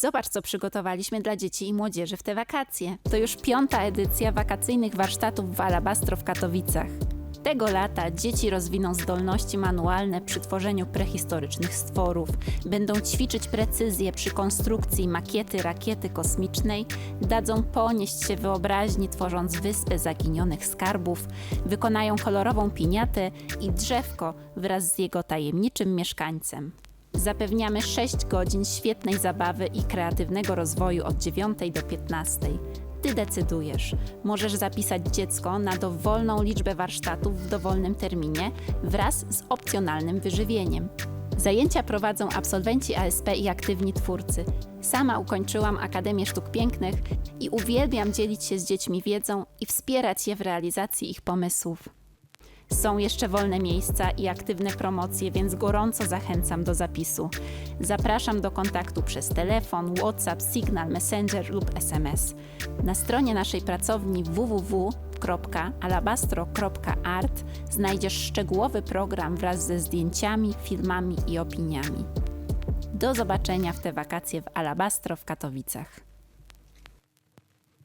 Zobacz, co przygotowaliśmy dla dzieci i młodzieży w te wakacje. To już piąta edycja wakacyjnych warsztatów w Alabastro w Katowicach. Tego lata dzieci rozwiną zdolności manualne przy tworzeniu prehistorycznych stworów, będą ćwiczyć precyzję przy konstrukcji makiety rakiety kosmicznej, dadzą ponieść się wyobraźni tworząc wyspę zaginionych skarbów, wykonają kolorową piniatę i drzewko wraz z jego tajemniczym mieszkańcem. Zapewniamy 6 godzin świetnej zabawy i kreatywnego rozwoju od 9 do 15. Ty decydujesz. Możesz zapisać dziecko na dowolną liczbę warsztatów w dowolnym terminie wraz z opcjonalnym wyżywieniem. Zajęcia prowadzą absolwenci ASP i aktywni twórcy. Sama ukończyłam Akademię Sztuk Pięknych i uwielbiam dzielić się z dziećmi wiedzą i wspierać je w realizacji ich pomysłów. Są jeszcze wolne miejsca i aktywne promocje, więc gorąco zachęcam do zapisu. Zapraszam do kontaktu przez telefon, WhatsApp, Signal, Messenger lub SMS. Na stronie naszej pracowni www.alabastro.art znajdziesz szczegółowy program wraz ze zdjęciami, filmami i opiniami. Do zobaczenia w te wakacje w Alabastro w Katowicach.